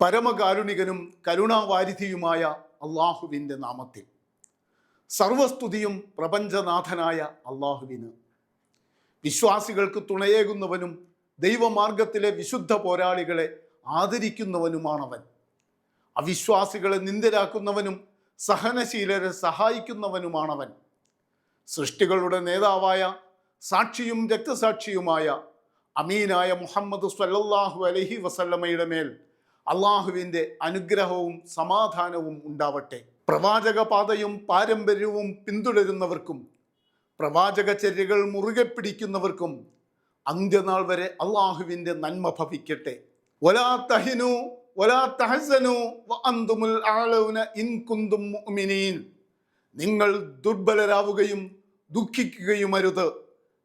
പരമകാരുണികനും കരുണാവാരിധിയുമായ അള്ളാഹുവിന്റെ നാമത്തിൽ. സർവസ്തുതിയും പ്രപഞ്ചനാഥനായ അള്ളാഹുവിന്. വിശ്വാസികൾക്ക് തുണയേകുന്നവനും ദൈവമാർഗത്തിലെ വിശുദ്ധ പോരാളികളെ ആദരിക്കുന്നവനുമാണവൻ. അവിശ്വാസികളെ നിന്ദരാക്കുന്നവനും സഹനശീലരെ സഹായിക്കുന്നവനുമാണവൻ. സൃഷ്ടികളുടെ നേതാവായ സാക്ഷിയും രക്തസാക്ഷിയുമായ അമീനായ മുഹമ്മദ് സ്വല്ലല്ലാഹു അലഹി വസല്ലമയുടെ മേൽ അള്ളാഹുവിന്റെ അനുഗ്രഹവും സമാധാനവും ഉണ്ടാവട്ടെ. പ്രവാചക പാതയും പാരമ്പര്യവും പിന്തുടരുന്നവർക്കും പ്രവാചക ചര്യകൾ മുറുകെ പിടിക്കുന്നവർക്കും അന്ത്യനാൾ വരെ അള്ളാഹുവിന്റെ നന്മ ഭവിക്കട്ടെ. വലാ തഹിനു വലാ തഹസനു അന്തുമുൽ ആലൗന ഇൻ കുന്തും മുഅ്മിനീൻ. നിങ്ങൾ ദുർബലരാവുകയും ദുഃഖിക്കുകയും അരുത്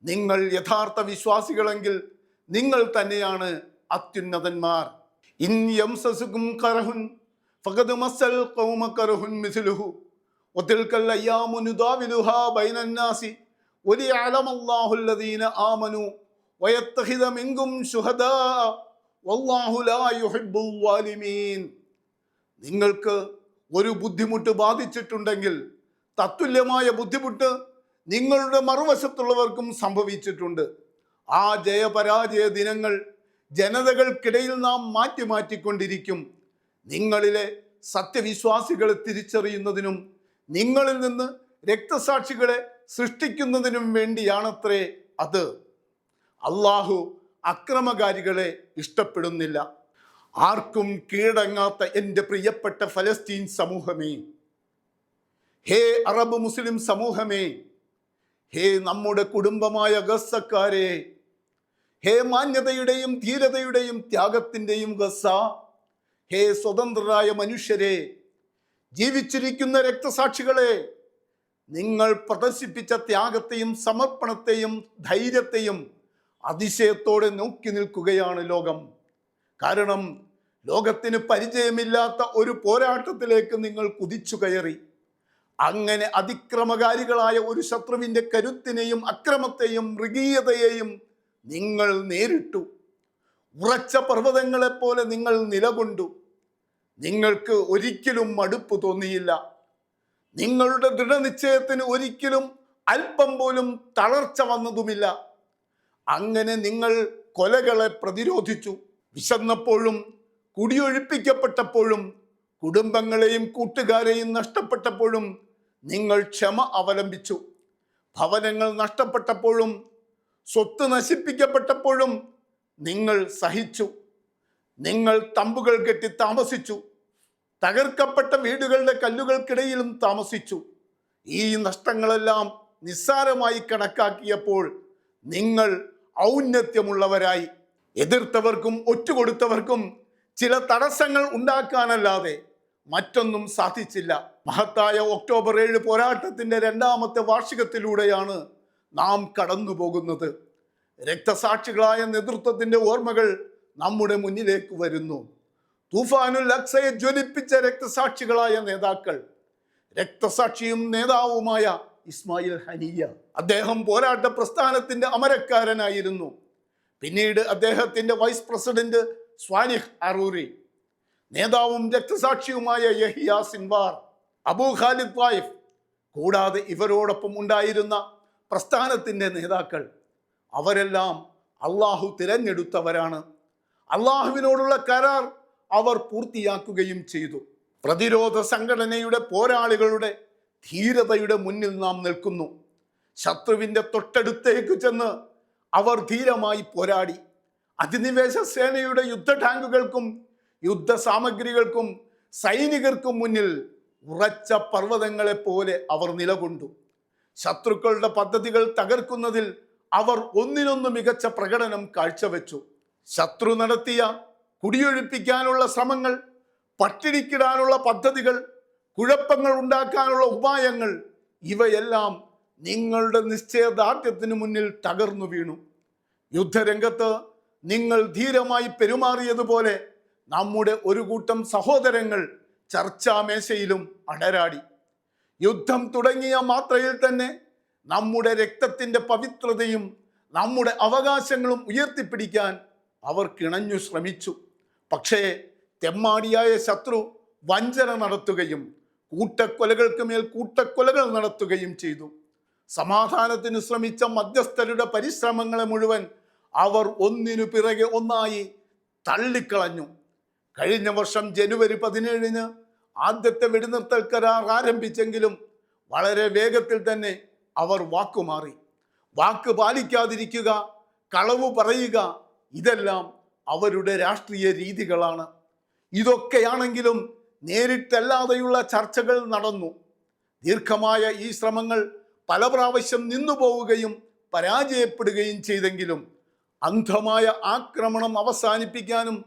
നിങ്ങൾ യഥാർത്ഥ വിശ്വാസികളെങ്കിൽ നിങ്ങൾ തന്നെയാണ് അത്യുന്നതന്മാർ. നിങ്ങൾക്ക് ഒരു ബുദ്ധിമുട്ട് ബാധിച്ചിട്ടുണ്ടെങ്കിൽ തത്തുല്യമായ ബുദ്ധിമുട്ട് നിങ്ങളുടെ മറുവശത്തുള്ളവർക്കും സംഭവിച്ചിട്ടുണ്ട്. ആ ജയപരാജയ ദിനങ്ങൾ ജനതകൾക്കിടയിൽ നാം മാറ്റി മാറ്റിക്കൊണ്ടിരിക്കും. നിങ്ങളിലെ സത്യവിശ്വാസികളെ തിരിച്ചറിയുന്നതിനും നിങ്ങളിൽ നിന്ന് രക്തസാക്ഷികളെ സൃഷ്ടിക്കുന്നതിനും വേണ്ടിയാണത്രേ അത്. അള്ളാഹു അക്രമകാരികളെ ഇഷ്ടപ്പെടുന്നില്ല. ആർക്കും കീഴടങ്ങാത്ത എന്റെ പ്രിയപ്പെട്ട ഫലസ്തീൻ സമൂഹമേ. ഹേ അറബ് മുസ്ലിം സമൂഹമേ. ഹേ നമ്മുടെ കുടുംബമായ ഗസ്സക്കാരെ. ഹേ മാന്യതയുടെയും ധീരതയുടെയും ത്യാഗത്തിന്റെയും ഗസ. ഹേ സ്വതന്ത്രരായ മനുഷ്യരെ ജീവിച്ചിരിക്കുന്ന രക്തസാക്ഷികളെ നിങ്ങൾ പ്രദർശിപ്പിച്ച ത്യാഗത്തെയും സമർപ്പണത്തെയും ധൈര്യത്തെയും അതിശയത്തോടെ നോക്കി നിൽക്കുകയാണ് ലോകം. കാരണം ലോകത്തിന് പരിചയമില്ലാത്ത ഒരു പോരാട്ടത്തിലേക്ക് നിങ്ങൾ കുതിച്ചു കയറി. അങ്ങനെ അതിക്രമകാരികളായ ഒരു ശത്രുവിന്റെ കരുത്തിനെയും അക്രമത്തെയും മൃഗീയതയെയും നിങ്ങൾ നേരിട്ടു. ഉറച്ച പർവതങ്ങളെപ്പോലെ നിങ്ങൾ നിലകൊണ്ടു. നിങ്ങൾക്ക് ഒരിക്കലും മടുപ്പ് തോന്നിയില്ല. നിങ്ങളുടെ ദൃഢനിശ്ചയത്തിന് ഒരിക്കലും അല്പം പോലും തളർച്ച വന്നതുമില്ല. അങ്ങനെ നിങ്ങൾ കൊലകളെ പ്രതിരോധിച്ചു. വിശന്നപ്പോഴും കുടിയൊഴിപ്പിക്കപ്പെട്ടപ്പോഴും കുടുംബങ്ങളെയും കൂട്ടുകാരെയും നഷ്ടപ്പെട്ടപ്പോഴും നിങ്ങൾ ക്ഷമ അവലംബിച്ചു. ഭവനങ്ങൾ നഷ്ടപ്പെട്ടപ്പോഴും സ്വത്ത് നശിപ്പിക്കപ്പെട്ടപ്പോഴും നിങ്ങൾ സഹിച്ചു. നിങ്ങൾ തമ്പുകൾ കെട്ടി താമസിച്ചു. തകർക്കപ്പെട്ട വീടുകളുടെ കല്ലുകൾക്കിടയിലും താമസിച്ചു. ഈ നഷ്ടങ്ങളെല്ലാം നിസ്സാരമായി കണക്കാക്കിയപ്പോൾ നിങ്ങൾ ഔന്നത്യമുള്ളവരായി. എതിർത്തവർക്കും ഒറ്റുകൊടുത്തവർക്കും ചില തടസ്സങ്ങൾ ഉണ്ടാക്കാനല്ലാതെ മറ്റൊന്നും സാധിച്ചില്ല. മഹത്തായ ഒക്ടോബർ ഏഴ് പോരാട്ടത്തിന്റെ രണ്ടാമത്തെ വാർഷികത്തിലൂടെയാണ് നാം കടന്നു പോകുന്നത് രക്തസാക്ഷികളായ നേതൃത്വത്തിന്റെ ഓർമ്മകൾ നമ്മുടെ മുന്നിലേക്ക് വരുന്നു. തൂഫാനുൽ അക്സയെ ജ്വലിപ്പിച്ച രക്തസാക്ഷികളായ നേതാക്കൾ രക്തസാക്ഷിയും നേതാവുമായ ഇസ്മായിൽ ഹനിയ അദ്ദേഹം പോരാട്ട പ്രസ്ഥാനത്തിന്റെ അമരക്കാരനായിരുന്നു. പിന്നീട് അദ്ദേഹത്തിന്റെ വൈസ് പ്രസിഡന്റ് സ്വാനിഹ് അറൂരി നേതാവും രക്തസാക്ഷിയുമായ യഹിയ സിൻവാർ അബൂ ഖാലിദ് വായിഫ് കൂടാതെ ഇവരോടൊപ്പം ഉണ്ടായിരുന്ന പ്രസ്ഥാനത്തിന്റെ നേതാക്കൾ. അവരെല്ലാം അള്ളാഹു തിരഞ്ഞെടുത്തവരാണ്. അള്ളാഹുവിനോടുള്ള കരാർ അവർ പൂർത്തിയാക്കുകയും ചെയ്തു. പ്രതിരോധ സംഘടനയുടെ പോരാളികളുടെ ധീരതയുടെ മുന്നിൽ നാം നിൽക്കുന്നു. ശത്രുവിന്റെ തൊട്ടടുത്തേക്ക് ചെന്ന് അവർ ധീരമായി പോരാടി. അധിനിവേശ സേനയുടെ യുദ്ധ ടാങ്കുകൾക്കും യുദ്ധ സാമഗ്രികൾക്കും സൈനികർക്കും മുന്നിൽ ഉറച്ച പർവതങ്ങളെപ്പോലെ അവർ നിലകൊണ്ടു. ശത്രുക്കളുടെ പദ്ധതികൾ തകർക്കുന്നതിൽ അവർ ഒന്നിനൊന്ന് മികച്ച പ്രകടനം കാഴ്ചവെച്ചു. ശത്രു നടത്തിയ കുടിയൊഴിപ്പിക്കാനുള്ള ശ്രമങ്ങൾ പട്ടിണിക്കിടാനുള്ള പദ്ധതികൾ കുഴപ്പങ്ങൾ ഉണ്ടാക്കാനുള്ള ഉപായങ്ങൾ ഇവയെല്ലാം നിങ്ങളുടെ നിശ്ചയദാർഢ്യത്തിന് മുന്നിൽ തകർന്നു വീണു. യുദ്ധരംഗത്ത് നിങ്ങൾ ധീരമായി പെരുമാറിയതുപോലെ നമ്മുടെ ഒരു കൂട്ടം സഹോദരങ്ങൾ ചർച്ചാമേശയിലും അടരാടി. യുദ്ധം തുടങ്ങിയ മാത്രയിൽ തന്നെ നമ്മുടെ രക്തത്തിന്റെ പവിത്രതയും നമ്മുടെ അവകാശങ്ങളും ഉയർത്തിപ്പിടിക്കാൻ അവർ കിണഞ്ഞു ശ്രമിച്ചു. പക്ഷേ തെമ്മാടിയായ ശത്രു വഞ്ചന നടത്തുകയും കൂട്ടക്കൊലകൾക്ക് മേൽ കൂട്ടക്കൊലകൾ നടത്തുകയും ചെയ്തു. സമാധാനത്തിന് ശ്രമിച്ച മധ്യസ്ഥരുടെ പരിശ്രമങ്ങളെ മുഴുവൻ അവർ ഒന്നിനു പിറകെ ഒന്നായി തള്ളിക്കളഞ്ഞു. കഴിഞ്ഞ വർഷം ജനുവരി പതിനേഴിന് ആദ്യത്തെ വെടിനിർത്തൽ കരാർ ആരംഭിച്ചെങ്കിലും വളരെ വേഗത്തിൽ തന്നെ അവർ വാക്കുമാറി വാക്ക് പാലിക്കാതിരിക്കുക കളവ് പറയുക ഇതെല്ലാം അവരുടെ രാഷ്ട്രീയ രീതികളാണ്. ഇതൊക്കെയാണെങ്കിലും നേരിട്ടല്ലാതെയുള്ള ചർച്ചകൾ നടന്നു. ദീർഘമായ ഈ ശ്രമങ്ങൾ പല പ്രാവശ്യം നിന്നുപോവുകയും പരാജയപ്പെടുകയും ചെയ്തെങ്കിലും അന്ധമായ ആക്രമണം അവസാനിപ്പിക്കാനും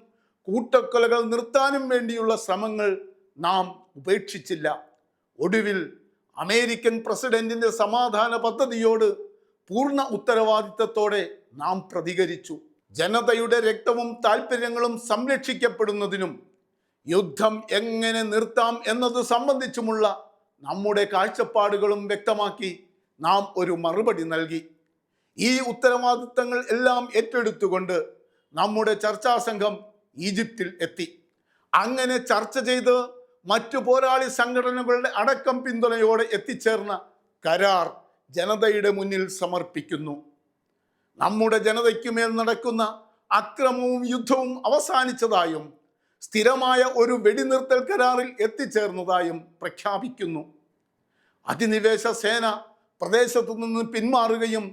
കൂട്ടക്കൊലകൾ നിർത്താനും വേണ്ടിയുള്ള ശ്രമങ്ങൾ നാം ഉപേക്ഷിച്ചില്ല. ഒടുവിൽ അമേരിക്കൻ പ്രസിഡന്റിന്റെ സമാധാന പദ്ധതിയോട് പൂർണ ഉത്തരവാദിത്തത്തോടെ നാം പ്രതികരിച്ചു. ജനതയുടെ രക്തവും താല്പര്യങ്ങളും സംരക്ഷിക്കപ്പെടുന്നതിനും യുദ്ധം എങ്ങനെ നിർത്താം എന്നത് സംബന്ധിച്ചുമുള്ള നമ്മുടെ കാഴ്ചപ്പാടുകളും വ്യക്തമാക്കി നാം ഒരു മറുപടി നൽകി. ഈ ഉത്തരവാദിത്തങ്ങൾ എല്ലാം ഏറ്റെടുത്തുകൊണ്ട് നമ്മുടെ ചർച്ചാ സംഘം ഈജിപ്തിൽ എത്തി. അങ്ങനെ ചർച്ച ചെയ്ത് മറ്റു പോരാളി സംഘടനകളുടെ അടക്കം പിന്തുണയോടെ എത്തിച്ചേർന്ന കരാർ ജനതയുടെ മുന്നിൽ സമർപ്പിക്കുന്നു. നമ്മുടെ ജനതയ്ക്കുമേൽ നടക്കുന്ന അക്രമവും യുദ്ധവും അവസാനിച്ചതായും സ്ഥിരമായ ഒരു വെടിനിർത്തൽ കരാറിൽ എത്തിച്ചേർന്നതായും പ്രഖ്യാപിക്കുന്നു. അധിനിവേശ സേന പ്രദേശത്തു നിന്ന് പിന്മാറുകയും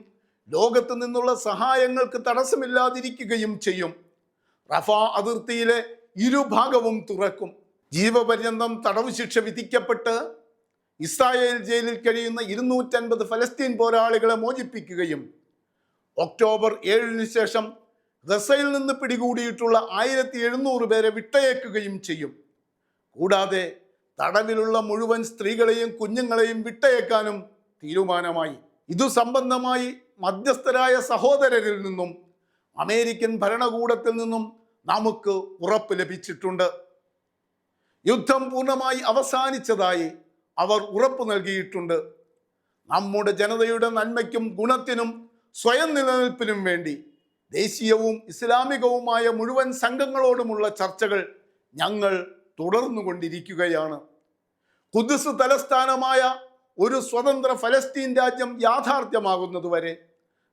ലോകത്തു നിന്നുള്ള സഹായങ്ങൾക്ക് തടസ്സമില്ലാതിരിക്കുകയും ചെയ്യും. റഫ അതിർത്തിയിലെ ഇരുഭാഗവും തുറക്കും. ജീവപര്യന്തം തടവ് ശിക്ഷ വിധിക്കപ്പെട്ട് ഇസ്രായേൽ ജയിലിൽ കഴിയുന്ന ഇരുന്നൂറ്റൻപത് ഫലസ്തീൻ പോരാളികളെ മോചിപ്പിക്കുകയും ഒക്ടോബർ ഏഴിന് ശേഷം റസയിൽ നിന്ന് പിടികൂടിയിട്ടുള്ള ആയിരത്തി എഴുന്നൂറ് പേരെ വിട്ടയക്കുകയും ചെയ്യും. കൂടാതെ തടവിലുള്ള മുഴുവൻ സ്ത്രീകളെയും കുഞ്ഞുങ്ങളെയും വിട്ടയക്കാനും തീരുമാനമായി. ഇതു സംബന്ധമായി മധ്യസ്ഥരായ സഹോദരരിൽ നിന്നും അമേരിക്കൻ ഭരണകൂടത്തിൽ നിന്നും നമുക്ക് ഉറപ്പ് ലഭിച്ചിട്ടുണ്ട്. യുദ്ധം പൂർണമായി അവസാനിച്ചതായി അവർ ഉറപ്പു നൽകിയിട്ടുണ്ട്. നമ്മുടെ ജനതയുടെ നന്മയ്ക്കും ഗുണത്തിനും സ്വയം നിലനിൽപ്പിനും വേണ്ടി ദേശീയവും ഇസ്ലാമികവുമായ മുഴുവൻ സംഘങ്ങളോടുമുള്ള ചർച്ചകൾ ഞങ്ങൾ തുടർന്നുകൊണ്ടിരിക്കുകയാണ്. കുദ്സ് തലസ്ഥാനമായ ഒരു സ്വതന്ത്ര ഫലസ്തീൻ രാജ്യം യാഥാർത്ഥ്യമാകുന്നതുവരെ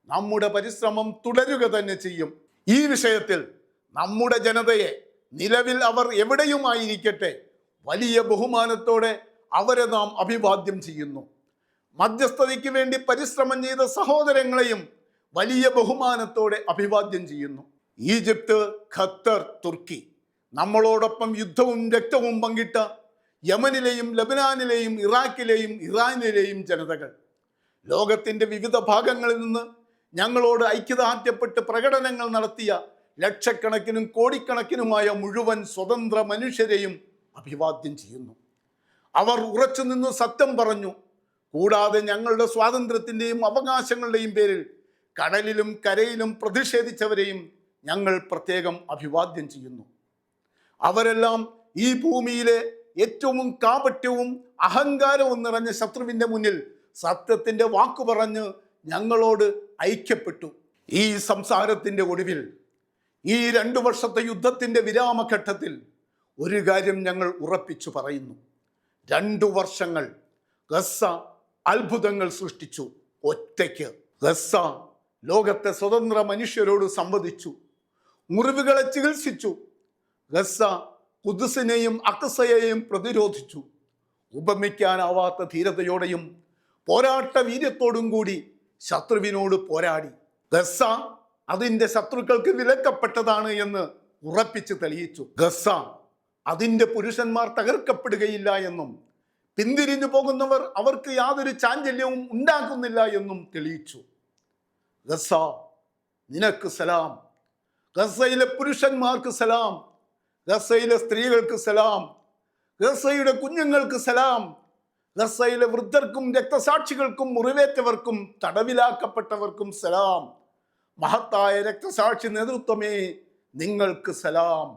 നമ്മുടെ പരിശ്രമം തുടരുക തന്നെ ചെയ്യും. ഈ വിഷയത്തിൽ നമ്മുടെ ജനതയെ നിലവിൽ അവർ എവിടെയുമായിരിക്കട്ടെ? വലിയ ബഹുമാനത്തോടെ അവരെ നാം അഭിവാദ്യം ചെയ്യുന്നു. മധ്യസ്ഥതയ്ക്ക് വേണ്ടി പരിശ്രമം ചെയ്ത സഹോദരങ്ങളെയും വലിയ ബഹുമാനത്തോടെ അഭിവാദ്യം ചെയ്യുന്നു. ഈജിപ്ത് ഖത്തർ തുർക്കി നമ്മളോടൊപ്പം യുദ്ധവും രക്തവും പങ്കിട്ട യമനിലെയും ലബനാനിലെയും ഇറാഖിലെയും ഇറാനിലെയും ജനതകൾ. ലോകത്തിന്റെ വിവിധ ഭാഗങ്ങളിൽ നിന്ന് ഞങ്ങളോട് ഐക്യദാർഢ്യപ്പെട്ട് പ്രകടനങ്ങൾ നടത്തിയ ലക്ഷക്കണക്കിനും കോടിക്കണക്കിനുമായ മുഴുവൻ സ്വതന്ത്ര മനുഷ്യരെയും അഭിവാദ്യം ചെയ്യുന്നു. അവർ ഉറച്ചു നിന്ന് സത്യം പറഞ്ഞു. കൂടാതെ ഞങ്ങളുടെ സ്വാതന്ത്ര്യത്തിന്റെയും അവകാശങ്ങളുടെയും പേരിൽ കടലിലും കരയിലും പ്രതിഷേധിച്ചവരെയും ഞങ്ങൾ പ്രത്യേകം അഭിവാദ്യം ചെയ്യുന്നു. അവരെല്ലാം ഈ ഭൂമിയിലെ ഏറ്റവും കാപട്യവും അഹങ്കാരവും നിറഞ്ഞ ശത്രുവിന്റെ മുന്നിൽ സത്യത്തിന്റെ വാക്കു പറഞ്ഞ് ഞങ്ങളോട് ഐക്യപ്പെട്ടു. ഈ സംസാരത്തിന്റെ ഒടുവിൽ ഈ രണ്ടു വർഷത്തെ യുദ്ധത്തിന്റെ വിരാമഘട്ടത്തിൽ ഒരു കാര്യം ഞങ്ങൾ ഉറപ്പിച്ചു പറയുന്നു. രണ്ടു വർഷങ്ങൾ ഗസ അത്ഭുതങ്ങൾ സൃഷ്ടിച്ചു. ഒറ്റയ്ക്ക് ഗസ ലോകത്തെ സ്വതന്ത്ര മനുഷ്യരോട് സംവദിച്ചു. മുറിവുകളെ ചികിത്സിച്ചു. ഗസ കുദുസിനെയും അക്സയെയും പ്രതിരോധിച്ചു. ഉപമിക്കാനാവാത്ത ധീരതയോടെയും പോരാട്ട വീര്യത്തോടും കൂടി ശത്രുവിനോട് പോരാടി. ഗസ അതിന്റെ ശത്രുക്കൾക്ക് വിലക്കപ്പെട്ടതാണ് എന്ന് ഉറപ്പിച്ച് തെളിയിച്ചു. ഗസ അതിന്റെ പുരുഷന്മാർ തകർക്കപ്പെടുകയില്ല എന്നും പിന്തിരിഞ്ഞു പോകുന്നവർ അവർക്ക് യാതൊരു ചാഞ്ചല്യവും ഉണ്ടാക്കുന്നില്ല എന്നും തെളിയിച്ചു. ഗസ നിനക്ക് സലാം. ഗസയിലെ പുരുഷന്മാർക്ക് സലാം. ഗസയിലെ സ്ത്രീകൾക്ക് സലാം. ഗസയുടെ കുഞ്ഞുങ്ങൾക്ക് സലാം. ഗസയിലെ വൃദ്ധർക്കും രക്തസാക്ഷികൾക്കും മുറിവേറ്റവർക്കും തടവിലാക്കപ്പെട്ടവർക്കും സലാം. മഹത്തായ രക്തസാക്ഷി നേതൃത്വമേ നിങ്ങൾക്ക് സലാം.